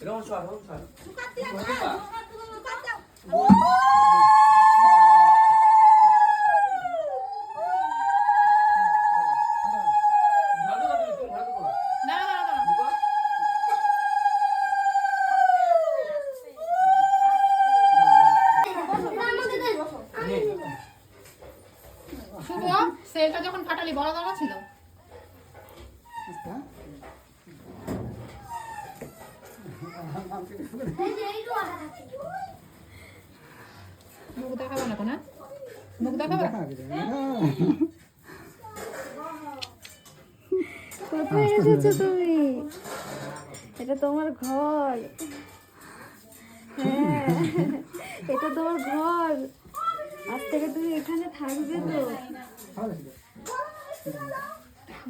이런 거 좋아, 이런 거 좋아. 똑같아, যখন ফাটালি বড় দাঁড়া ছিল মুখ দেখাবো না কোনা? মুখ দেখাবো? কোথায় এসেছ তুমি? এটা তোমার ঘর। হ্যাঁ। এটা তোমার ঘর। আজ থেকে তুমি এখানে থাকবে তো।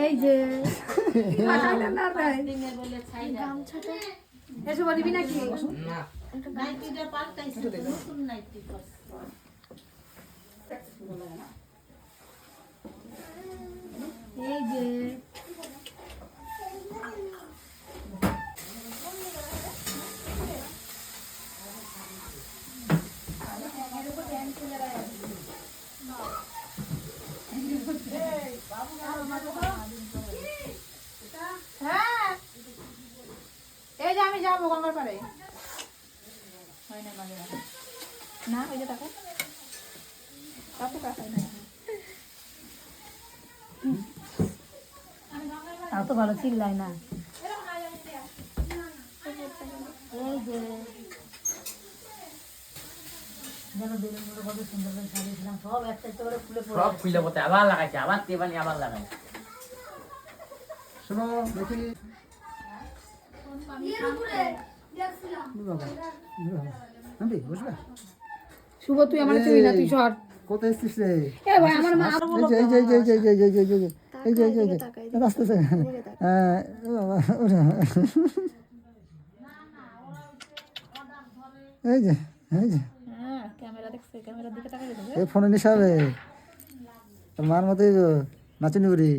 এই যে। এসব বলবি নাকি? নাইটিটা পাল্টাইছে নতুন নাইটি আমি যাব গঙ্গার পারে না মাঝে মাঝে না যে টাকা কাকু না। তাও তো ভালো চিল্লায় না। এই যে। সব খুলে পথে আবার লাগাইছে আবার তেবানি আবার লাগাই শোনো দেখি। এই যে এই যে এই ফোনে নিশাবে মার মতো নাচুনি করি